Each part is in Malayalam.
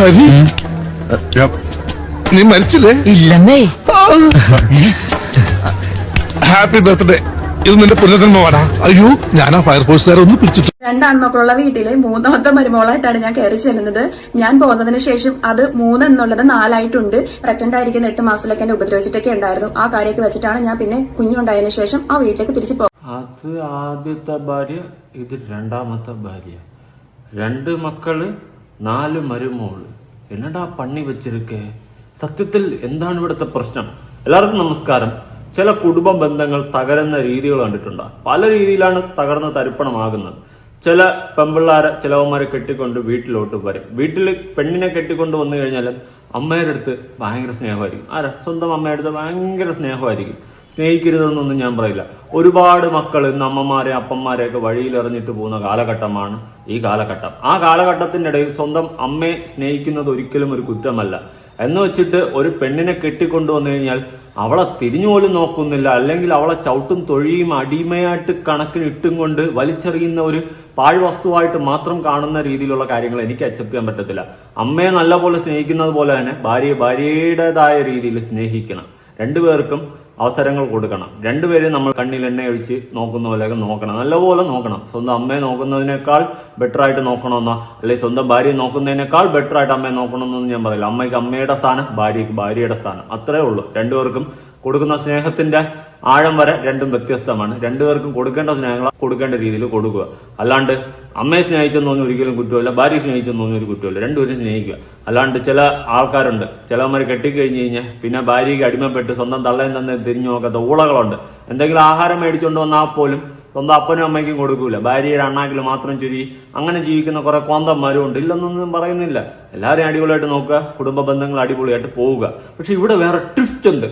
ഹരി. നീ മരിച്ചില്ലേ? ഇല്ലെന്നേ. ഹാപ്പി ബർത്ത്ഡേ ഇത് നിന്റെ പുനർജന്മമാടാ. അയ്യോ ഞാൻ ആ ഫയർഫോഴ്സുകാരെ ഒന്ന് പിടിച്ചിട്ട് രണ്ടാൺമക്കളുള്ള വീട്ടിലെ മൂന്നാമത്തെ മരുമോളായിട്ടാണ് ഞാൻ കയറി ചെല്ലുന്നത്. ഞാൻ പോകുന്നതിന് ശേഷം അത് മൂന്നെന്നുള്ളത് നാലായിട്ടുണ്ട്. പ്രഗ്നന്റ് ആയിരിക്കുന്ന എട്ട് മാസത്തിലൊക്കെ എന്നെ ഉപദ്രവിച്ചിട്ടൊക്കെ ഉണ്ടായിരുന്നു. ആ കാര്യമൊക്കെ വെച്ചിട്ടാണ് ഞാൻ പിന്നെ കുഞ്ഞുണ്ടായതിനു ശേഷം ആ വീട്ടിലേക്ക് തിരിച്ചു പോകും അത് ആദ്യത്തെ ഭാര്യ ഇത് രണ്ടാമത്തെ ഭാര്യ. രണ്ട് മക്കൾ നാല് മരുമോൾ. എന്നടാ പണി വെച്ചിരിക്കേ? സത്യത്തിൽ എന്താണ് ഇവിടുത്തെ പ്രശ്നം? എല്ലാവർക്കും നമസ്കാരം. ചില കുടുംബ ബന്ധങ്ങൾ തകരുന്ന രീതികൾ കണ്ടിട്ടുണ്ട്? പല രീതിയിലാണ് തകർന്ന തരിപ്പണമാകുന്നത്. ചില പെമ്പിള്ളാരെ ചിലവന്മാരെ കെട്ടിക്കൊണ്ട് വീട്ടിലോട്ട് വരും. വീട്ടിൽ പെണ്ണിനെ കെട്ടിക്കൊണ്ട് വന്നു കഴിഞ്ഞാൽ അമ്മയുടെ അടുത്ത് ഭയങ്കര സ്നേഹമായിരിക്കും. ആരാ? സ്വന്തം അമ്മയുടെ അടുത്ത് ഭയങ്കര സ്നേഹമായിരിക്കും. സ്നേഹിക്കരുതെന്നൊന്നും ഞാൻ പറയില്ല. ഒരുപാട് മക്കൾ ഇന്ന് അമ്മമാരെ അപ്പന്മാരെയൊക്കെ വഴിയിൽ എറിഞ്ഞിട്ട് പോകുന്ന കാലഘട്ടമാണ് ഈ കാലഘട്ടം. ആ കാലഘട്ടത്തിന്റെ ഇടയിൽ സ്വന്തം അമ്മയെ സ്നേഹിക്കുന്നത് ഒരിക്കലും ഒരു കുറ്റമല്ല. എന്ന് വെച്ചിട്ട് ഒരു പെണ്ണിനെ കെട്ടിക്കൊണ്ടു വന്നു കഴിഞ്ഞാൽ അവളെ തിരിഞ്ഞു പോലും നോക്കുന്നില്ല. അല്ലെങ്കിൽ അവളെ ചവിട്ടും തൊഴിയും അടിമയായിട്ട് കണക്കിന് ഇട്ടും കൊണ്ട് വലിച്ചെറിയുന്ന ഒരു പാഴ്വസ്തുവായിട്ട് മാത്രം കാണുന്ന രീതിയിലുള്ള കാര്യങ്ങൾ എനിക്ക് അക്സെപ്റ്റ് ചെയ്യാൻ പറ്റത്തില്ല. അമ്മയെ നല്ലപോലെ സ്നേഹിക്കുന്നത് പോലെ തന്നെ ഭാര്യയെ ഭാര്യയുടേതായ രീതിയിൽ സ്നേഹിക്കണം. രണ്ടുപേർക്കും അവസരങ്ങൾ കൊടുക്കണം. രണ്ടുപേരെയും നമ്മൾ കണ്ണിൽ എണ്ണ ഒഴിച്ച് നോക്കുന്ന പോലെ നോക്കണം. നല്ലപോലെ നോക്കണം. സ്വന്തം അമ്മയെ നോക്കുന്നതിനേക്കാൾ ബെറ്റർ ആയിട്ട് നോക്കണമെന്നോ അല്ലെങ്കിൽ സ്വന്തം ഭാര്യയെ നോക്കുന്നതിനേക്കാൾ ബെറ്റർ ആയിട്ട് അമ്മയെ നോക്കണമെന്നൊന്നും ഞാൻ പറയില്ല. അമ്മയ്ക്ക് അമ്മയുടെ സ്ഥാനം ഭാര്യയ്ക്ക് ഭാര്യയുടെ സ്ഥാനം. അത്രേ ഉള്ളൂ. രണ്ടുപേർക്കും കൊടുക്കുന്ന സ്നേഹത്തിന്റെ ആഴം വരെ രണ്ടും വ്യത്യസ്തമാണ്. രണ്ടുപേർക്കും കൊടുക്കേണ്ട സ്നേഹങ്ങൾ കൊടുക്കേണ്ട രീതിയിൽ കൊടുക്കുക. അല്ലാണ്ട് അമ്മയെ സ്നേഹിച്ചെന്ന് തോന്നി ഒരിക്കലും കുറ്റമില്ല ഭാര്യ സ്നേഹിച്ചെന്ന് തോന്നി ഒരു കുറ്റമില്ല രണ്ടുപേരും സ്നേഹിക്കുക. അല്ലാണ്ട് ചില ആൾക്കാരുണ്ട്. ചിലവന്മാർ കെട്ടിക്കഴിഞ്ഞ് കഴിഞ്ഞാൽ പിന്നെ ഭാര്യയ്ക്ക് അടിമപ്പെട്ട് സ്വന്തം തള്ളയും തന്നെ തിരിഞ്ഞു നോക്കാത്ത ഊളകളുണ്ട്. എന്തെങ്കിലും ആഹാരം മേടിച്ചുകൊണ്ട് വന്നാൽ പോലും സ്വന്തം അപ്പനും അമ്മയ്ക്കും കൊടുക്കൂല. ഭാര്യയുടെ അണ്ണാക്കിൽ മാത്രം ചുരി അങ്ങനെ ജീവിക്കുന്ന കുറെ കോന്തന്മാരും ഉണ്ട്. ഇല്ലെന്നൊന്നും പറയുന്നില്ല. എല്ലാവരെയും അടിപൊളിയായിട്ട് നോക്കുക. കുടുംബ ബന്ധങ്ങൾ അടിപൊളിയായിട്ട് പോവുക. പക്ഷെ ഇവിടെ വേറെ ട്വിസ്റ്റ് ഉണ്ട്.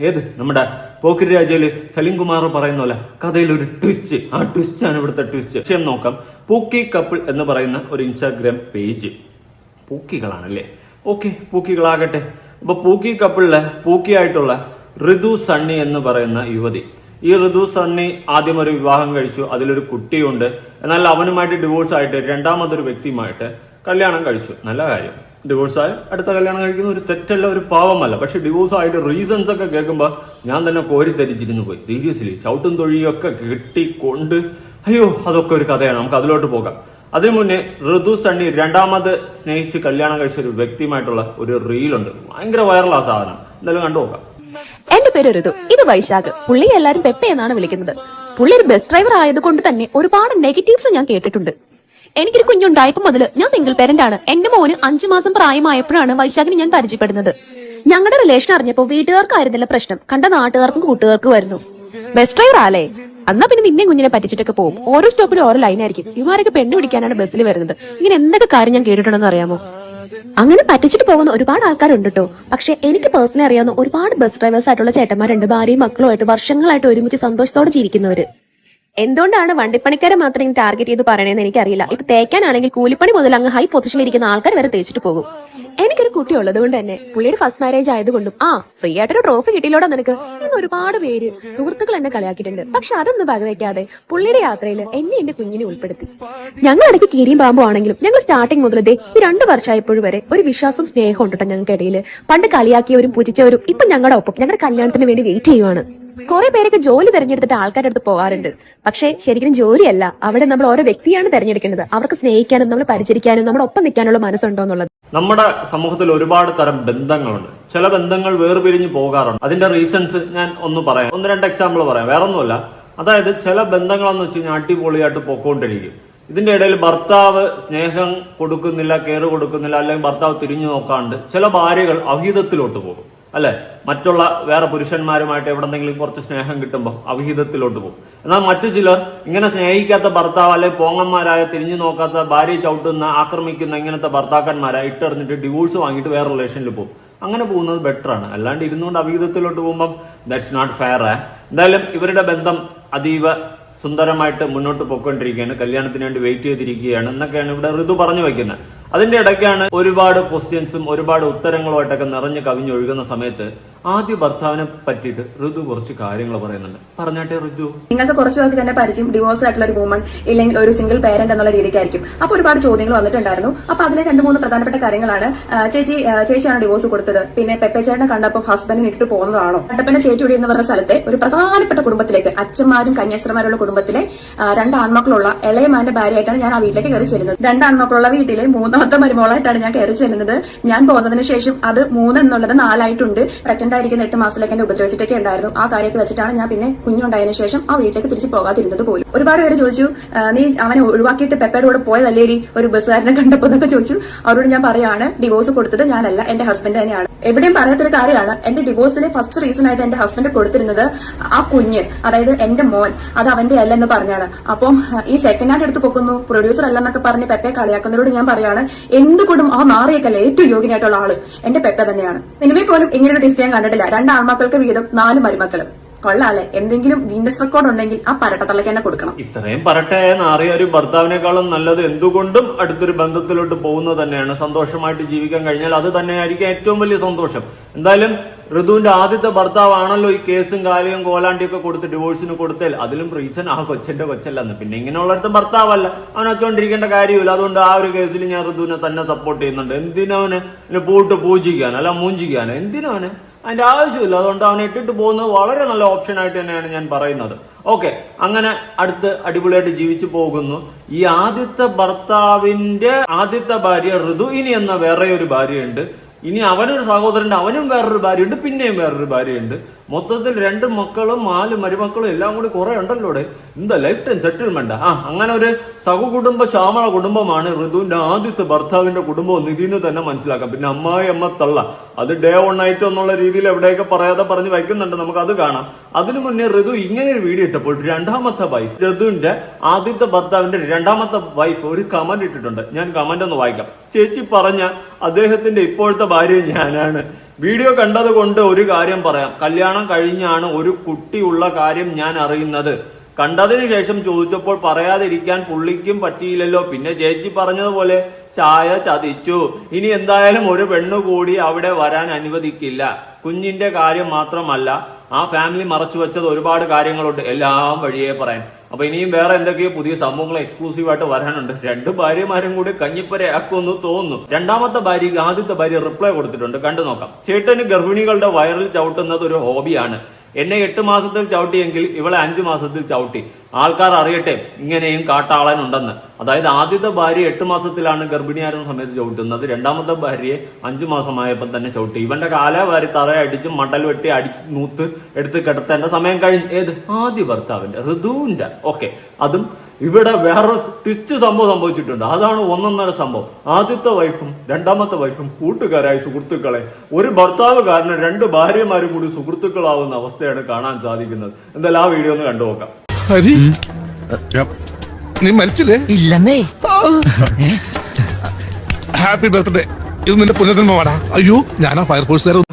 ഏത്? നമ്മുടെ പോക്കിരി രാജയിൽ സലീം കുമാർ പറയുന്ന പോലെ കഥയിൽ ഒരു ട്വിസ്റ്റ് ആ ട്വിസ്റ്റ് ആണ് ഇവിടുത്തെ ട്വിസ്റ്റ് വിഷയം നോക്കാം. പൂക്കി കപ്പിൾ എന്ന് പറയുന്ന ഒരു ഇൻസ്റ്റാഗ്രാം പേജ് പൂക്കികളാണല്ലേ? ഓക്കെ പൂക്കികളാകട്ടെ. അപ്പൊ പൂക്കി കപ്പിളിലെ പൂക്കിയായിട്ടുള്ള ഋതു സണ്ണി എന്ന് പറയുന്ന യുവതി. ഈ ഋതു സണ്ണി ആദ്യം ഒരു വിവാഹം കഴിച്ചു. അതിലൊരു കുട്ടിയുണ്ട്. എന്നാൽ അവനുമായിട്ട് ഡിവോഴ്സ് ആയിട്ട് രണ്ടാമതൊരു വ്യക്തിയുമായിട്ട് കല്യാണം കഴിച്ചു. നല്ല കാര്യം. ഡിവോഴ്സ് ആയി. അടുത്ത കല്യാണം കഴിക്കുന്ന ഒരു തെറ്റല്ല ഒരു പാവമല്ല. പക്ഷെ ഡിവോഴ്സ് ആയിട്ട് റീസൺസ് ഒക്കെ കേൾക്കുമ്പോൾ ഞാൻ തന്നെ കോരി തെറ്റിച്ചിരുന്നു പോയി. സീരിയസ്ലി ചവിട്ടും തൊഴിയൊക്കെ കെട്ടിക്കൊണ്ട്. അയ്യോ അതൊക്കെ ഒരു കഥയാണ്. നമുക്ക് അതിലോട്ട് പോകാം. അതിനു മുന്നേ ഋതു സണ്ണി രണ്ടാമത് സ്നേഹിച്ച് കല്യാണം കഴിച്ച ഒരു വ്യക്തിയുമായിട്ടുള്ള ഒരു റീലുണ്ട് ഭയങ്കര വൈറലാ സാധനം. എന്തായാലും കണ്ടു നോക്കാം. എന്റെ പേര് ഋതു. ഇത് വൈശാഖ്. പുള്ളി എല്ലാരും പെപ്പ എന്നാണ് വിളിക്കുന്നത്. പുള്ളി ഒരു ബസ് ഡ്രൈവർ ആയതുകൊണ്ട് തന്നെ ഒരുപാട് നെഗറ്റീവ്സ് ഞാൻ കേട്ടിട്ടുണ്ട്. എനിക്കൊരു കുഞ്ഞുണ്ടായപ്പോ മുതൽ ഞാൻ സിംഗിൾ പേരന്റ് ആണ്. എന്റെ മോന് അഞ്ചു മാസം പ്രായമായപ്പോഴാണ് വൈശാഖിനെ ഞാൻ പരിചയപ്പെടുന്നത്. ഞങ്ങളുടെ റിലേഷൻ അറിഞ്ഞപ്പോ വീട്ടുകാർക്കായിരുന്നില്ല പ്രശ്നം. കണ്ട നാട്ടുകാർക്കും കൂട്ടുകാർക്കും വരുന്നു. ബസ് ഡ്രൈവർ ആലേ എന്നാ പിന്നെ നിന്നെ കുഞ്ഞിനെ പറ്റിച്ചിട്ടൊക്കെ പോകും ഓരോ സ്റ്റോപ്പിലും ഓരോ ലൈൻ ആയിരിക്കും. ഇവരൊക്കെ പെണ്ണു പിടിക്കാനാണ് ബസ്സിൽ വരുന്നത്. ഇങ്ങനെ എന്തൊക്കെ കാര്യം ഞാൻ കേട്ടിട്ടുണ്ടെന്ന് അറിയാമോ? അങ്ങനെ പറ്റിച്ചിട്ട് പോകുന്ന ഒരുപാട് ആൾക്കാരുണ്ട് കേട്ടോ പക്ഷെ എനിക്ക് പേഴ്സണലി അറിയാവുന്ന ഒരുപാട് ബസ് ഡ്രൈവേഴ്സ് ആയിട്ടുള്ള ചേട്ടന്മാരുണ്ട്. ഭാര്യയും മക്കളുമായിട്ട് വർഷങ്ങളായിട്ട് ഒരുമിച്ച് സന്തോഷത്തോടെ ജീവിക്കുന്നവര്. എന്തുകൊണ്ടാണ് വണ്ടിപ്പണിക്കാരെ മാത്രം ഇങ്ങനെ ടാർഗറ്റ് ചെയ്ത് പറയണതെന്ന് എനിക്കറിയില്ല. ഇപ്പൊ തേക്കാനാണെങ്കിൽ കൂലിപ്പണി മുതൽ അങ്ങ് ഹൈ പൊസിഷനിൽ ഇരിക്കുന്ന ആൾക്കാർ വരെ തേച്ചിട്ട് പോകും. എനിക്കൊരു കുട്ടി ഉള്ളത് കൊണ്ട് തന്നെ പുള്ളിയുടെ ഫസ്റ്റ് മാരേജ് ആയതുകൊണ്ടും ആ ഫ്രീ ആയിട്ടൊരു ട്രോഫി കിട്ടിയില്ലോടാ നിനക്ക്. എന്ന് ഒരുപാട് പേര് സുഹൃത്തുക്കൾ എന്നെ കളിയാക്കിയിട്ടുണ്ട്. പക്ഷെ അതൊന്നും വകവയ്ക്കാതെ പുള്ളിയുടെ യാത്രയിൽ എന്നെ എന്റെ കുഞ്ഞിനെ ഉൾപ്പെടുത്തി. ഞങ്ങൾ ഇടയ്ക്ക് കീരിയും പാമ്പും ആണെങ്കിലും ഞങ്ങൾ സ്റ്റാർട്ടിങ് മുതൽ ദേ ഈ രണ്ട് വർഷമായപ്പോഴും വരെ ഒരു വിശ്വാസവും സ്നേഹം ഉണ്ട് ഞങ്ങൾക്കിടയിൽ. പണ്ട് കളിയാക്കിയവരും പൂജിച്ചവരും ഇപ്പൊ ഞങ്ങളുടെ ഒപ്പം ഞങ്ങളുടെ കല്യാണത്തിന് വേണ്ടി വെയിറ്റ് ചെയ്യുവാണ്. കുറെ പേരൊക്കെ ജോലി തെരഞ്ഞെടുത്തിട്ട് ആൾക്കാരുടെ അടുത്ത് പോകാറുണ്ട്. പക്ഷേ ശരിക്കും ജോലിയല്ല. അവിടെ നമ്മൾ ഓരോ വ്യക്തിയാണ് തെരഞ്ഞെടുക്കേണ്ടത്. അവർക്ക് സ്നേഹിക്കാനും നമ്മൾ പരിചരിക്കാനും നമ്മുടെ ഒപ്പം നിൽക്കാനുള്ള മനസ്സുണ്ടോ എന്നുള്ളത്. നമ്മുടെ സമൂഹത്തിൽ ഒരുപാട് തരം ബന്ധങ്ങളുണ്ട്. ചില ബന്ധങ്ങൾ വേർപിരിഞ്ഞു പോകാറുണ്ട്. അതിന്റെ റീസൺസ് ഞാൻ ഒന്ന് പറയാം. ഒന്ന് രണ്ട് എക്സാമ്പിൾ പറയാം. വേറെ ഒന്നുമല്ല അതായത് ചില ബന്ധങ്ങളെന്ന് വെച്ച് കഴിഞ്ഞാൽ അടിപൊളിയായിട്ട് പൊക്കോണ്ടിരിക്കും. ഇതിന്റെ ഇടയിൽ ഭർത്താവ് സ്നേഹം കൊടുക്കുന്നില്ല കെയർ കൊടുക്കുന്നില്ല അല്ലെങ്കിൽ ഭർത്താവ് തിരിഞ്ഞു നോക്കാണ്ട് ചില ഭാര്യകൾ അഹിതത്തിലോട്ട് പോകും. അല്ലെ? മറ്റുള്ള വേറെ പുരുഷന്മാരുമായിട്ട് എവിടെ എന്തെങ്കിലും കുറച്ച് സ്നേഹം കിട്ടുമ്പോൾ അവിഹിതത്തിലോട്ട് പോകും. എന്നാൽ മറ്റു ചിലർ ഇങ്ങനെ സ്നേഹിക്കാത്ത ഭർത്താവ് അല്ലെങ്കിൽ പോങ്ങന്മാരായ തിരിഞ്ഞു നോക്കാത്ത ഭാര്യ ചവിട്ടുന്ന ആക്രമിക്കുന്ന ഇങ്ങനത്തെ ഭർത്താക്കന്മാരെ ഇട്ടെറിഞ്ഞിട്ട് ഡിവോഴ്സ് വാങ്ങിയിട്ട് വേറെ റിലേഷനിൽ പോകും. അങ്ങനെ പോകുന്നത് ബെറ്റർ ആണ്. അല്ലാണ്ട് ഇരുന്നുകൊണ്ട് അവിഹിതത്തിലോട്ട് പോകുമ്പോൾ ദാറ്റ്സ് നോട്ട് ഫെയർ എന്തായാലും ഇവരുടെ ബന്ധം അതീവ സുന്ദരമായിട്ട് മുന്നോട്ട് പോയിക്കൊണ്ടിരിക്കുകയാണ്. കല്യാണത്തിന് വേണ്ടി വെയിറ്റ് ചെയ്തിരിക്കുകയാണ്. എന്നൊക്കെയാണ് ഇവിടെ ഋതു പറഞ്ഞു വെക്കുന്നത്. അതിന്റെ ഇടയ്ക്കാണ് ഒരുപാട് ക്വസ്റ്റ്യൻസും ഒരുപാട് ഉത്തരങ്ങളുമായിട്ടൊക്കെ നിറഞ്ഞ് കവിഞ്ഞൊഴുകുന്ന സമയത്ത് ആദ്യ ഭർത്താവിനെ പറ്റിയിട്ട് ഋതു കുറച്ച് കാര്യങ്ങൾ പറയുന്നുണ്ട്. പറഞ്ഞാട്ടെ ഋതു? നിങ്ങൾക്ക് കുറച്ച് പേർക്ക് തന്നെ പരിചയം ഡിവോഴ്സ് ആയിട്ടുള്ള ഒരു വുമൺ ഇല്ലെങ്കിൽ ഒരു സിംഗിൾ പേരന്റ് എന്നുള്ള രീതിക്കായിരിക്കും. അപ്പൊ ഒരുപാട് ചോദ്യങ്ങൾ വന്നിട്ടുണ്ടായിരുന്നു. അപ്പൊ അതിലെ രണ്ട് മൂന്ന് പ്രധാനപ്പെട്ട കാര്യങ്ങളാണ്. ചേച്ചി ചേച്ചിയാണ് ഡിവോഴ്സ് കൊടുത്തത്. പിന്നെ പെപ്പച്ചേട്ടനെ കണ്ടപ്പോൾ ഹസ്ബൻഡിന് ഇട്ടിട്ട് പോകുന്നതാണോ? കട്ടപ്പന ചേറ്റുടി എന്ന് പറഞ്ഞ സ്ഥലത്തെ ഒരു പ്രധാനപ്പെട്ട കുടുംബത്തിലേക്ക് അച്ഛന്മാരും കന്യാസ്ത്രമാരുള്ള കുടുംബത്തിലെ രണ്ട് ആൺമക്കളുള്ള ഇളയമാന്റെ ഭാര്യയായിട്ടാണ് ഞാൻ ആ വീട്ടിലേക്ക് കയറി ചെല്ലുന്നത്. രണ്ട് ആൺമക്കളുള്ള വീട്ടിലെ മൂന്നാമത്തെ മരുമോളായിട്ടാണ് ഞാൻ കയറി ചെല്ലുന്നത്. ഞാൻ പോകുന്നതിന് ശേഷം അത് മൂന്നെന്നുള്ളത് നാലായിട്ടുണ്ട്. പ്രഗ്നന്റ് ആയിരിക്കുന്ന എട്ട് മാസത്തിലേക്ക് എന്നെ ഉപദ്രവിച്ചിട്ടൊക്കെ ഉണ്ടായിരുന്നു. ആ കാര്യമൊക്കെ വെച്ചിട്ടാണ് ഞാൻ പിന്നെ കുഞ്ഞുണ്ടായതിനു ശേഷം ആ വീട്ടിലേക്ക് തിരിച്ചു പോകാതിരുന്നത് പോലും. ഒരുപാട് പേര് ചോദിച്ചു നീ അവനെ ഒഴിവാക്കിയിട്ട് പെപ്പയുടെ കൂടെ പോയതല്ലേടി ഒരു ബസ്സുകാരനെ കണ്ടപ്പോ എന്നൊക്കെ ചോദിച്ചു. അവരോട് ഞാൻ പറയാണ് ഡിവോഴ്സ് കൊടുത്തത് ഞാനല്ല എന്റെ ഹസ്ബൻഡ് തന്നെയാണ്. എവിടെയും പറയാത്തൊരു കാര്യമാണ് എന്റെ ഡിവോഴ്സിലെ ഫസ്റ്റ് റീസൺ ആയിട്ട് എന്റെ ഹസ്ബൻഡ് കൊടുത്തിരുന്നത് ആ കുഞ്ഞ് അതായത് എന്റെ മോൻ അത് അവന്റെ അല്ലെന്ന് പറഞ്ഞാണ്. അപ്പം ഈ സെക്കൻഡ് ഹാൻഡ് എടുത്ത് പൊക്കുന്നു പ്രൊഡ്യൂസർ അല്ലെന്നൊക്കെ പറഞ്ഞ് പെപ്പയെ കളിയാക്കുന്നവരോട് ഞാൻ പറയാണ് എന്തുകൊണ്ടും ആ നാറിയേക്കല്ല ഏറ്റവും യോഗ്യനായിട്ടുള്ള ആൾ. എന്റെ പെപ്പ തന്നെയാണ്. സിനിമയിൽ പോലും ഇങ്ങനെ ഒരു ഡിസ്റ്റ് ഞാൻ കണ്ടിട്ടില്ല. രണ്ട് ആൺമക്കൾക്ക് വീതം നാല് മരുമക്കൾ. കൊള്ളാല്ലേ? എന്തെങ്കിലും ഗീനസ് റെക്കോർഡ് ഉണ്ടെങ്കിൽ ആ പരട്ടത്തള്ളക്ക് തന്നെ കൊടുക്കണം. ഇത്രയും പരട്ടയായ നാറിയ ഒരു ഭർത്താവിനെക്കാളും നല്ലത് എന്തുകൊണ്ടും അടുത്തൊരു ബന്ധത്തിലോട്ട് പോകുന്നത് തന്നെയാണ്. സന്തോഷമായിട്ട് ജീവിക്കാൻ കഴിഞ്ഞാൽ അത് തന്നെയായിരിക്കും ഏറ്റവും വലിയ സന്തോഷം. എന്തായാലും ഋതുവിന്റെ ആദ്യത്തെ ഭർത്താവാണല്ലോ ഈ കേസും കാലിയും കോലാണ്ടിയൊക്കെ കൊടുത്ത് ഡിവോഴ്സിന് കൊടുത്താൽ അതിലും റീസൺ ആ കൊച്ചന്റെ കൊച്ചല്ലെന്ന്. പിന്നെ ഇങ്ങനെയുള്ളടത്ത് ഭർത്താവല്ല. അവൻ വെച്ചോണ്ടിരിക്കേണ്ട കാര്യമില്ല. അതുകൊണ്ട് ആ ഒരു കേസിൽ ഞാൻ ഋതുവിനെ തന്നെ സപ്പോർട്ട് ചെയ്യുന്നുണ്ട്. എന്തിനവന് പൂട്ട് പൂജിക്കാൻ അല്ല മൂഞ്ചിക്കാൻ? എന്തിനവന്? അതിന്റെ ആവശ്യമില്ല. അതുകൊണ്ട് അവനെ ഇട്ടിട്ട് പോകുന്നത് വളരെ നല്ല ഓപ്ഷൻ ആയിട്ട് തന്നെയാണ് ഞാൻ പറയുന്നത്. ഓക്കെ അങ്ങനെ അടുത്ത് അടിപൊളിയായിട്ട് ജീവിച്ചു പോകുന്നു. ഈ ആദ്യത്തെ ഭർത്താവിന്റെ ആദ്യത്തെ ഭാര്യ ഋതു ഇനി എന്ന വേറെ ഒരു ഭാര്യയുണ്ട്. ഇനി അവനൊരു സഹോദരന്റെ അവനും വേറൊരു ഭാര്യയുണ്ട് പിന്നെയും വേറൊരു ഭാര്യയുണ്ട്. മൊത്തത്തിൽ രണ്ട് മക്കളും നാല് മരുമക്കളും എല്ലാം കൂടി കുറെ ഉണ്ടല്ലോ ഇവിടെ. എന്താ ലൈഫ് ടൈം സെറ്റിൽമെന്റ് ആ? അങ്ങനെ ഒരു സഹകുടുംബ ശ്യാമള കുടുംബമാണ് ഋതുവിന്റെ ആദ്യത്തെ ഭർത്താവിന്റെ കുടുംബം നിധിന്ന് തന്നെ മനസ്സിലാക്കാം. പിന്നെ അമ്മായി അമ്മ തള്ള. അത് ഡേ വൺ നൈറ്റ് എന്നുള്ള രീതിയിൽ എവിടെയൊക്കെ പറയാതെ പറഞ്ഞ് വയ്ക്കുന്നുണ്ട്. നമുക്ക് അത് കാണാം. അതിനു മുന്നേ ഋതു ഇങ്ങനെ ഒരു വീഡിയോ ഇട്ടപ്പോൾ രണ്ടാമത്തെ വൈഫ് ഋതുവിന്റെ ആദ്യത്തെ ഭർത്താവിന്റെ രണ്ടാമത്തെ വൈഫ് ഒരു കമന്റ് ഇട്ടിട്ടുണ്ട്. ഞാൻ കമന്റ് ഒന്ന് വായിക്കാം. ചേച്ചി പറഞ്ഞ അദ്ദേഹത്തിന്റെ ഇപ്പോഴത്തെ ഭാര്യ ഞാനാണ്. വീഡിയോ കണ്ടതുകൊണ്ട് ഒരു കാര്യം പറയാം. കല്യാണം കഴിഞ്ഞാണ് ഒരു കുട്ടിയുള്ള കാര്യം ഞാൻ അറിയുന്നത്. കണ്ടതിന് ശേഷം ചോദിച്ചപ്പോൾ പറയാതിരിക്കാൻ പുള്ളിക്കും പറ്റിയില്ലല്ലോ. പിന്നെ ചേച്ചി പറഞ്ഞതുപോലെ ചായ ചതിച്ചു. ഇനി എന്തായാലും ഒരു പെണ്ണു കൂടി അവിടെ വരാൻ അനുവദിക്കില്ല. കുഞ്ഞിന്റെ കാര്യം മാത്രമല്ല ആ ഫാമിലി മറച്ചു വെച്ചത് ഒരുപാട് കാര്യങ്ങളുണ്ട്. എല്ലാം വഴിയേ പറയാൻ. അപ്പൊ ഇനിയും വേറെ എന്തൊക്കെയോ പുതിയ സംഭവങ്ങൾ എക്സ്ക്ലൂസീവ് ആയിട്ട് വരാനുണ്ട്. രണ്ട് ഭാര്യമാരും കൂടി കഞ്ഞിപ്പരയാക്കുമെന്ന് തോന്നുന്നു. രണ്ടാമത്തെ ഭാര്യയ്ക്ക് ആദ്യത്തെ ഭാര്യ റിപ്ലൈ കൊടുത്തിട്ടുണ്ട്. കണ്ടു നോക്കാം. ചേട്ടന് ഗർഭിണികളുടെ വയറിൽ ചവിട്ടുന്നത് ഒരു ഹോബിയാണ് എന്നെ എട്ട് മാസത്തിൽ ചവിട്ടിയെങ്കിൽ ഇവളെ അഞ്ചു മാസത്തിൽ ചവിട്ടി. ആൾക്കാർ അറിയട്ടെ ഇങ്ങനെയും കാട്ടാളൻ ഉണ്ടെന്ന് അതായത് ആദ്യത്തെ ഭാര്യ എട്ട് മാസത്തിലാണ് ഗർഭിണിയായിരുന്ന സമയത്ത് ചവിട്ടുന്നത്. രണ്ടാമത്തെ ഭാര്യയെ അഞ്ചു മാസമായപ്പോൾ തന്നെ ചവിട്ടി. ഇവന്റെ കാല തറ അടിച്ച് മടൽ വെട്ടി അടിച്ച് നൂത്ത് എടുത്ത് കിടത്തേണ്ട സമയം കഴിഞ്ഞ്. ഏത്? ആദ്യ ഭർത്താവിന്റെ ഋതുവിന്റെ. ഓക്കെ അതും ഇവിടെ വേറെ ട്വിസ്റ്റ് സംഭവം സംഭവിച്ചിട്ടുണ്ട്. അതാണ് ഒന്നൊന്നര സംഭവം. ആദ്യത്തെ വൈഫും രണ്ടാമത്തെ വൈഫും കൂട്ടുകാരായി സുഹൃത്തുക്കളെ. ഒരു ഭർത്താവ് കാരണം രണ്ട് ഭാര്യമാരും കൂടി സുഹൃത്തുക്കളാവുന്ന അവസ്ഥയാണ് കാണാൻ സാധിക്കുന്നത്. എന്തായാലും ആ വീഡിയോ ഒന്ന് കണ്ടു നോക്കാം. ഹരി? നീ മരിച്ചില്ലേ? ഇല്ലെന്നേ. Happy birthday. ഇത് നിന്റെ പുനർജന്മമാടാ. അയ്യോ ഞാനാ ഫയർഫോഴ്സുകാരൻ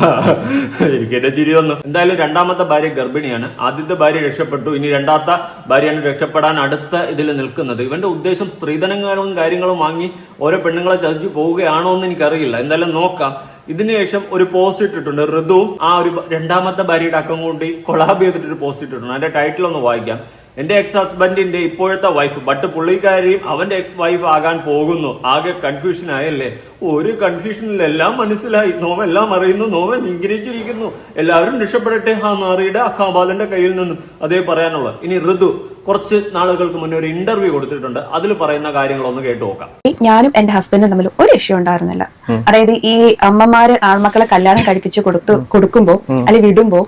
എനിക്ക് എന്റെ ചിരി വന്നു. എന്തായാലും രണ്ടാമത്തെ ഭാര്യ ഗർഭിണിയാണ്. ആദ്യത്തെ ഭാര്യ രക്ഷപ്പെട്ടു. ഇനി രണ്ടാമത്തെ ഭാര്യയാണ് രക്ഷപ്പെടാൻ അടുത്ത ഇതിൽ നിൽക്കുന്നത്. ഇവന്റെ ഉദ്ദേശം സ്ത്രീധനങ്ങളും കാര്യങ്ങളും വാങ്ങി ഓരോ പെണ്ണുങ്ങളെ ചതിച്ചു പോവുകയാണോ എന്ന് എനിക്കറിയില്ല. എന്തായാലും നോക്കാം. ഇതിനുശേഷം ഒരു പോസ്റ്റ് ഇട്ടിട്ടുണ്ട്. ഋതുവും ആ ഒരു രണ്ടാമത്തെ ഭാര്യയുടെ അക്കം കൂടി കൊളാബ് ചെയ്തിട്ട് ഒരു പോസ്റ്റ് ഇട്ടിട്ടുണ്ട്. അതിന്റെ ടൈറ്റിൽ ഒന്ന് വായിക്കാം. എന്റെ എക്സ് ഹസ്ബൻഡിന്റെ ഇപ്പോഴത്തെ വൈഫ് ബട്ട് പുള്ളിക്കാരിയും അവന്റെ എക്സ് വൈഫ് ആകാൻ പോകുന്നു. ആകെ കൺഫ്യൂഷൻ ആയല്ലേ? ഒരു കൺഫ്യൂഷനിലെല്ലാം മനസ്സിലായി. നോവെല്ലാം അറിയുന്നു. നോവൻ ഇംഗ്രീച്ചിരിക്കുന്നു എല്ലാവരും രക്ഷപ്പെടട്ടെ. ആ നാറിയുടെ അക്കാബാലന്റെ കാബാലന്റെ കയ്യിൽ നിന്നും. അതേ പറയാനുള്ള ഇനി ഋതു കുറച്ച് നാളുകൾക്ക് മുന്നേ ഒരു ഇന്റർവ്യൂ കൊടുത്തിട്ടുണ്ട്. അതിൽ പറയുന്ന കാര്യങ്ങളൊന്ന് കേട്ടു നോക്കാം. ഞാനും എന്റെ ഹസ്ബൻഡും തമ്മിൽ ഒരു ഇഷ്യൂ ഉണ്ടായിരുന്നില്ല. അതായത് ഈ അമ്മമാര് ആൺമക്കളെ കല്യാണം കഴിപ്പിച്ച് കൊടുത്തു കൊടുക്കുമ്പോ അല്ലെങ്കിൽ വിടുമ്പോ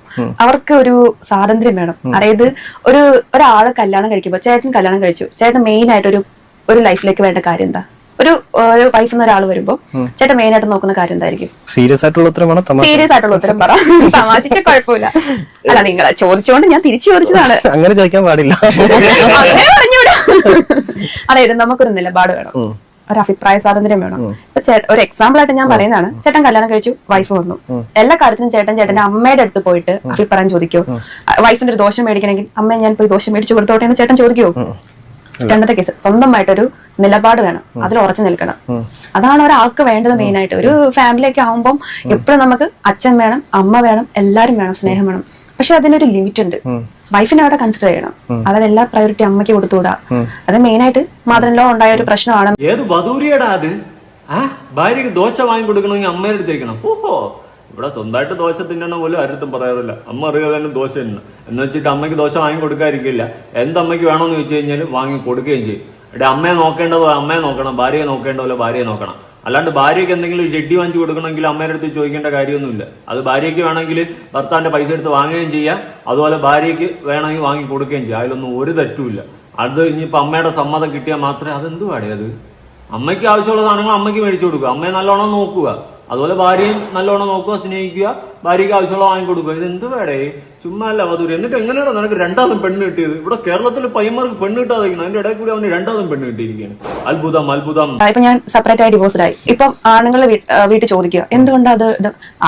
അവർക്ക് ഒരു സ്വാതന്ത്ര്യം വേണം. അതായത് ഒരു ഒരാളെ കല്യാണം കഴിക്കുമ്പോ ചേട്ടൻ കല്യാണം കഴിച്ചു. ചേട്ടൻ മെയിൻ ആയിട്ട് ഒരു ഒരു ലൈഫിലേക്ക് വേണ്ട കാര്യം എന്താ? ഒരു ഒരു വൈഫ് എന്ന ഒരാൾ വരുമ്പോ ചേട്ടൻ മെയിൻ ആയിട്ട് നോക്കുന്ന കാര്യം എന്തായിരിക്കും? സീരിയസ് ആയിട്ടുള്ള ഉത്തരമാണ് സീരിയസ് ആയിട്ടുള്ള ഉത്തരം പറ. തമാശിച്ച കുഴപ്പമില്ല. അല്ല നിങ്ങൾ ചോദിച്ചുകൊണ്ട് ഞാൻ തിരിച്ചു ചോദിച്ചതാണ്. അങ്ങനെ ചോദിക്കാൻ പാടില്ല. അങ്ങനെ പറഞ്ഞൂടാ അതായത് നമുക്കൊരു നിലപാട് വേണം. ഒരു അഭിപ്രായ സ്വാതന്ത്ര്യം വേണം. ഇപ്പൊ ഒരു എക്സാമ്പിൾ ആയിട്ട് ഞാൻ പറയുന്നതാണ്. ചേട്ടൻ കല്യാണം കഴിച്ചു വൈഫ് വന്നു. എല്ലാ കാര്യത്തിനും ചേട്ടൻ ചേട്ടന്റെ അമ്മയുടെ അടുത്ത് പോയിട്ട് അഭിപ്രായം ചോദിക്കോ. വൈഫിന്റെ ഒരു ദോഷം മേടിക്കണമെങ്കിൽ അമ്മ ഞാൻ പോയി ദോഷം മേടിച്ചു കൊടുത്തോട്ടെ എന്ന് ചേട്ടൻ ചോദിക്കോ രണ്ടാമത്തെ കേസ് സ്വന്തമായിട്ടൊരു നിലപാട് വേണം. അതിൽ ഉറച്ചു നിൽക്കണം. അതാണ് ഒരാൾക്ക് വേണ്ടത് മെയിൻ ആയിട്ട്. ഒരു ഫാമിലിയൊക്കെ ആവുമ്പം എപ്പോഴും നമുക്ക് അച്ഛൻ വേണം അമ്മ വേണം എല്ലാരും വേണം സ്നേഹം വേണം. പക്ഷെ അതിനൊരു ലിമിറ്റ് ഉണ്ട്. വൈഫിനെ അവിടെ കൺസിഡർ ചെയ്യണം. അതായത് എല്ലാ പ്രയോറിറ്റി അമ്മയ്ക്ക് കൊടുത്തുകൂടാ. അത് മെയിൻ ആയിട്ട് മദർ ലോ ഉണ്ടായ ഒരു പ്രശ്നമാണ്. ഏത് ബദൂരിയടാ അത്? ഭാര്യക്ക് ദോശ വാങ്ങി കൊടുക്കണമെങ്കിൽ അമ്മയുടെ അടുത്തേക്കണം ഓഹോ. ഇവിടെ സ്വന്തമായിട്ട് ദോശ തിന്നണ പോലും ആരും പറയാറില്ല. അമ്മ അറിയാതെ തന്നെ ദോശ തിന്നണം. എന്ന് വെച്ചിട്ട് അമ്മയ്ക്ക് ദോശ വാങ്ങി കൊടുക്കാതിരിക്കില്ല. എന്തമ്മയ്ക്ക് വേണമെന്ന് ചോദിച്ചു കഴിഞ്ഞാൽ വാങ്ങി കൊടുക്കുകയും ചെയ്യും. ഇവിടെ അമ്മയെ നോക്കേണ്ടത്? അമ്മയെ നോക്കണം. ഭാര്യയെ നോക്കേണ്ട പോലെ ഭാര്യയെ നോക്കണം. അല്ലാണ്ട് ഭാര്യയ്ക്ക് എന്തെങ്കിലും ചെഡി വാങ്ങിച്ചു കൊടുക്കണമെങ്കിൽ അമ്മയുടെ അടുത്ത് ചോദിക്കേണ്ട കാര്യമൊന്നുമില്ല. അത് ഭാര്യയ്ക്ക് വേണമെങ്കിൽ ഭർത്താവിന്റെ പൈസ എടുത്ത് വാങ്ങുകയും ചെയ്യാം. അതുപോലെ ഭാര്യയ്ക്ക് വേണമെങ്കിൽ വാങ്ങി കൊടുക്കുകയും ചെയ്യാം. അതിലൊന്നും ഒരു തെറ്റുമില്ല. അത് ഇനിയിപ്പോൾ അമ്മയുടെ സമ്മതം കിട്ടിയാൽ മാത്രമേ അതെന്ത് പാടേ അത്? അമ്മയ്ക്ക് ആവശ്യമുള്ള സാധനങ്ങൾ അമ്മയ്ക്ക് മേടിച്ചു കൊടുക്കുക. അമ്മയെ നല്ലോണം നോക്കുക. അതുപോലെ ഭാര്യയും നല്ലോണം നോക്കുക സ്നേഹിക്കുക ഭാര്യയ്ക്ക് ആവശ്യമുള്ള വാങ്ങി കൊടുക്കുക. ഇത് എന്ത് വേടേ? ചുമ്മാ അല്ല വധൂരി. എന്നിട്ട് എങ്ങനെയാണ് നിനക്ക് രണ്ടാമതും പെണ്ണ് കിട്ടിയത്? ഇവിടെ കേരളത്തിൽ പയ്യന്മാർക്ക് പെണ്ണ് കിട്ടാതെ ഇരിക്കണം. അതിന്റെ ഇടയിൽ കൂടി അവന് രണ്ടാമതും പെണ്ണ് കിട്ടിയിരിക്കുകയാണ്. അത്ഭുതം അത്ഭുതം. ഇപ്പൊ ഞാൻ സെപ്പറേറ്റ് ആയി ഡിവോഴ്സ്ഡ് ആയി. ഇപ്പം ആണുങ്ങൾ വീട്ടിൽ ചോദിക്കുക എന്തുകൊണ്ട് അത്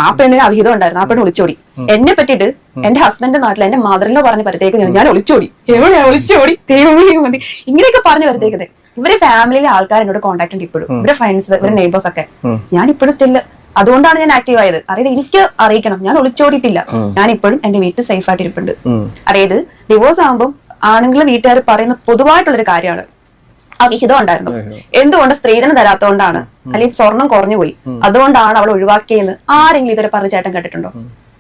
ആ പെണ്ണിന് അവിഹിതം ഉണ്ടായിരുന്നു. ആ പെണ്ണ് ഒളിച്ചോടി. എന്നെ പറ്റിട്ട് എന്റെ ഹസ്ബൻഡ് നാട്ടിൽ എന്റെ മദറിലോ പറഞ്ഞ് പരത്തേക്ക് ഞാൻ ഒളിച്ചോടി. എവിടെയാണ് ഒളിച്ചോടി? ദൈവമേ മതി. ഇങ്ങനെയൊക്കെ പറഞ്ഞു വരത്തേക്കത് ഇവരെ ഫാമിലിയിലെ ആൾക്കാർ എന്നോട് കോൺടാക്ട് ഉണ്ട് ഇപ്പോഴും. ഇവരെ ഫ്രണ്ട്സ് ഇവരെ നെയ്ബേഴ്സ് ഒക്കെ. ഞാൻ ഇപ്പോഴും സ്റ്റിൽ അതുകൊണ്ടാണ് ഞാൻ ആക്റ്റീവ് ആയത്. അതായത് എനിക്ക് അറിയിക്കണം. ഞാൻ ഒളിച്ചോടിയിട്ടില്ല. ഞാൻ ഇപ്പോഴും എന്റെ വീട്ടിൽ സേഫ് ആയിട്ട് ഇരിപ്പുണ്ട് അതായത് ഡിവോഴ്സ് ആകുമ്പോൾ ആണുങ്ങൾ വീട്ടുകാർ പറയുന്ന പൊതുവായിട്ടുള്ളൊരു കാര്യമാണ്. അവിഹിതം ഉണ്ടായിരുന്നു. എന്തുകൊണ്ട് സ്ത്രീധനം തരാത്തതുകൊണ്ടാണ്? അല്ലെങ്കിൽ സ്വർണം കുറഞ്ഞു പോയി അതുകൊണ്ടാണ് അവൾ ഒഴിവാക്കിയെന്ന് ആരെങ്കിലും ഇതുവരെ പറഞ്ഞ ചേട്ടൻ കേട്ടിട്ടുണ്ടോ?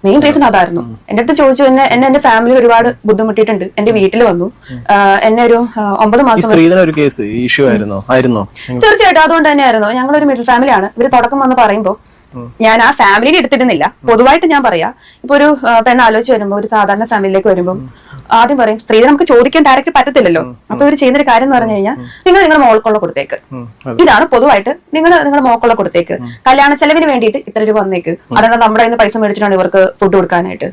മെയിൻ റീസൺ അതായിരുന്നു. എന്റെ അടുത്ത് ചോദിച്ചു എന്നെ എന്നെ എന്റെ ഫാമിലി ഒരുപാട് ബുദ്ധിമുട്ടിയിട്ടുണ്ട്. എന്റെ വീട്ടിൽ വന്നു. എന്നെ ഒരു ഒമ്പത് മാസം ഒരു കേസ് ഇഷ്യൂ ആയിരുന്നോ? ആയിരുന്നോ? തീർച്ചയായിട്ടും അതുകൊണ്ട് തന്നെയായിരുന്നു. ഞങ്ങളൊരു മിഡിൽ ഫാമിലിയാണ് ഇവർ തുടക്കം വന്ന് പറയുമ്പോൾ ഞാൻ ആ ഫാമിലിയിൽ എടുത്തിരുന്നില്ല പൊതുവായിട്ട് ഞാൻ പറയാ ഇപ്പൊ ഒരു പെണ്ണ് ആലോചിച്ച് വരുമ്പോൾ ഒരു സാധാരണ ഫാമിലിയിലേക്ക് വരുമ്പോൾ ആദ്യം പറയും സ്ത്രീ നമുക്ക് ചോദിക്കാൻ ഡയറക്റ്റ് പറ്റത്തില്ലല്ലോ. അപ്പൊ ഇവർ ചെയ്യുന്ന ഒരു കാര്യം എന്ന് പറഞ്ഞു കഴിഞ്ഞാൽ നിങ്ങൾ നിങ്ങളുടെ മോൾക്കുള്ള കൊടുത്തേക്ക്. ഇതാണ് പൊതുവായിട്ട് നിങ്ങൾ നിങ്ങളുടെ മോൾക്കുള്ള കൊടുത്തേക്ക്. കല്യാണ ചെലവിന് വേണ്ടിയിട്ട് ഇത്ര രൂപ വന്നേക്ക്. അതാണ് നമ്മുടെ കയ്യിൽ നിന്ന് പൈസ മേടിച്ചിട്ടാണ് ഇവർക്ക് ഫുഡ് കൊടുക്കാനായിട്ട്.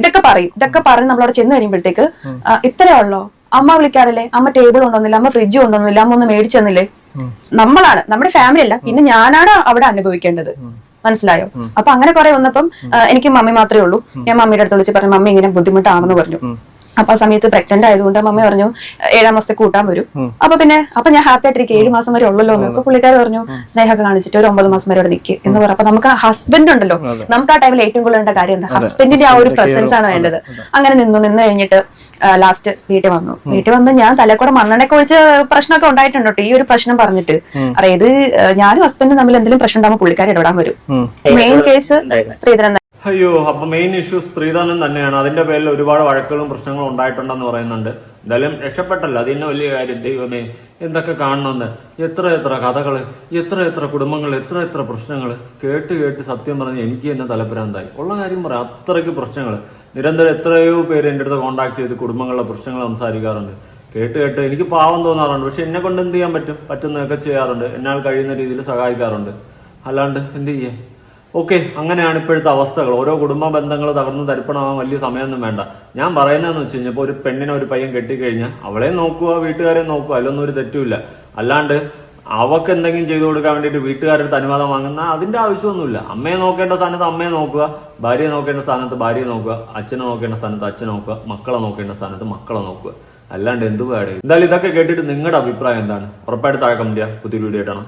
ഇതൊക്കെ പറയും. ഇതൊക്കെ പറഞ്ഞ് നമ്മളവിടെ ചെന്ന് കഴിയുമ്പോഴത്തേക്ക് ഇത്രയുള്ളോ ഇത്രയേ ഉള്ളോ? അമ്മ വിളിക്കാറില്ലേ? അമ്മ ടേബിൾ കൊണ്ടുവന്നില്ല അമ്മ ഫ്രിഡ്ജ് കൊണ്ടുവന്നില്ല അമ്മ ഒന്ന് മേടിച്ചു തന്നില്ലേ? നമ്മളാണ് നമ്മുടെ ഫാമിലി അല്ല. പിന്നെ ഞാനാണ് അവിടെ അനുഭവിക്കേണ്ടത്. മനസ്സിലായോ? അപ്പൊ അങ്ങനെ കുറെ വന്നപ്പം എനിക്ക് മമ്മി മാത്രമേ ഉള്ളൂ. ഞാൻ മമ്മിയുടെ അടുത്ത് വിളിച്ച് പറഞ്ഞു മമ്മി ഇങ്ങനെ ബുദ്ധിമുട്ടാണെന്ന് പറഞ്ഞു. അപ്പൊ ആ സമയത്ത് പ്രഗ്നന്റ് ആയതുകൊണ്ട് മമ്മ പറഞ്ഞു ഏഴാം മാസത്തെ കൂട്ടാൻ വരും. അപ്പൊ പിന്നെ അപ്പൊ ഞാൻ ഹാപ്പി ആയിട്ടിരിക്കും ഏഴ് മാസം വരെ ഉള്ളല്ലോ എന്ന്. അപ്പൊ പുള്ളിക്കാർ പറഞ്ഞു സ്നേഹമൊക്കെ കാണിച്ചിട്ട് ഒരു ഒമ്പത് മാസം വരെ അവിടെ നിൽക്കുക എന്ന് പറഞ്ഞു. അപ്പൊ നമുക്ക് ഹസ്ബൻഡ് ഉണ്ടല്ലോ. നമുക്ക് ആ ടൈമിൽ ഏറ്റവും കൂടുതൽ വേണ്ട കാര്യം എന്താ? ഹസ്ബൻഡിന്റെ ആ ഒരു പ്രസൻസ് ആണ് വേണ്ടത്. അങ്ങനെ നിന്നു നിന്ന് കഴിഞ്ഞിട്ട് ലാസ്റ്റ് വീട്ടിൽ വന്നു. വീട്ടിൽ വന്ന് ഞാൻ തലക്കൂടെ മണ്ണെണ്ണയൊക്കെ ഒഴിച്ച് പ്രശ്നമൊക്കെ ഉണ്ടായിട്ടുണ്ട് ഈ ഒരു പ്രശ്നം പറഞ്ഞിട്ട്. അതായത് ഞാനും ഹസ്ബൻഡും തമ്മിൽ എന്തെങ്കിലും പ്രശ്നം ഉണ്ടാകുമ്പോൾ പുള്ളിക്കാർ ഇടപെടാൻ വരും. മെയിൻ കേസ് സ്ത്രീധനം അയ്യോ അപ്പൊ മെയിൻ ഇഷ്യൂ സ്ത്രീധനം തന്നെയാണ്. അതിന്റെ പേരിൽ ഒരുപാട് വഴക്കുകളും പ്രശ്നങ്ങളും ഉണ്ടായിട്ടുണ്ടെന്ന് പറയുന്നുണ്ട്. എന്തായാലും രക്ഷപ്പെട്ടല്ല. അത് തന്നെ വലിയ കാര്യം. ദൈവമേ എന്തൊക്കെ കാണണമെന്ന്. എത്ര എത്ര കഥകൾ എത്ര എത്ര കുടുംബങ്ങൾ എത്ര എത്ര പ്രശ്നങ്ങൾ. കേട്ട് കേട്ട് സത്യം പറഞ്ഞ് എനിക്ക് തന്നെ തലപ്പരാന്തായി. ഉള്ള കാര്യം പറയാം. അത്രയ്ക്ക് പ്രശ്നങ്ങൾ നിരന്തരം എത്രയോ പേര് എന്റെ അടുത്ത് കോൺടാക്ട് ചെയ്ത് കുടുംബങ്ങളുടെ പ്രശ്നങ്ങൾ സംസാരിക്കാറുണ്ട്. കേട്ട് കേട്ട് എനിക്ക് പാവം തോന്നാറുണ്ട്. പക്ഷെ എന്നെ കൊണ്ട് എന്ത് ചെയ്യാൻ പറ്റും? പറ്റുന്നതൊക്കെ ചെയ്യാറുണ്ട്. എന്നാൽ കഴിയുന്ന രീതിയിൽ സഹായിക്കാറുണ്ട്. അല്ലാണ്ട് എന്ത് ചെയ്യാം? ഓക്കെ അങ്ങനെയാണ് ഇപ്പോഴത്തെ അവസ്ഥകൾ. ഓരോ കുടുംബ ബന്ധങ്ങൾ തകർന്ന് തരിപ്പണമാകാൻ വലിയ സമയമൊന്നും വേണ്ട. ഞാൻ പറയുന്നതെന്ന് വെച്ച് കഴിഞ്ഞപ്പോൾ ഒരു പെണ്ണിനെ ഒരു പയ്യൻ കെട്ടിക്കഴിഞ്ഞാൽ അവളെ നോക്കുക വീട്ടുകാരെ നോക്കുക അതിലൊന്നും ഒരു തെറ്റുമില്ല. അല്ലാണ്ട് അവക്ക് എന്തെങ്കിലും ചെയ്തു കൊടുക്കാൻ വേണ്ടിയിട്ട് വീട്ടുകാരുടെ അനുവാദം വാങ്ങുന്ന അതിന്റെ ആവശ്യമൊന്നുമില്ല. അമ്മയെ നോക്കേണ്ട സ്ഥാനത്ത് അമ്മയെ നോക്കുക ഭാര്യയെ നോക്കേണ്ട സ്ഥാനത്ത് ഭാര്യയെ നോക്കുക അച്ഛനെ നോക്കേണ്ട സ്ഥാനത്ത് അച്ഛനെ നോക്കുക മക്കളെ നോക്കേണ്ട സ്ഥാനത്ത് മക്കളെ നോക്കുക. അല്ലാണ്ട് എന്ത് പാട്? എന്തായാലും ഇതൊക്കെ കേട്ടിട്ട് നിങ്ങളുടെ അഭിപ്രായം എന്താണ്? ഉറപ്പായിട്ട് താഴെ കമന്റ് ചെയ്യുക പുതിയൊരു വീഡിയോ ആയിട്ടാണ്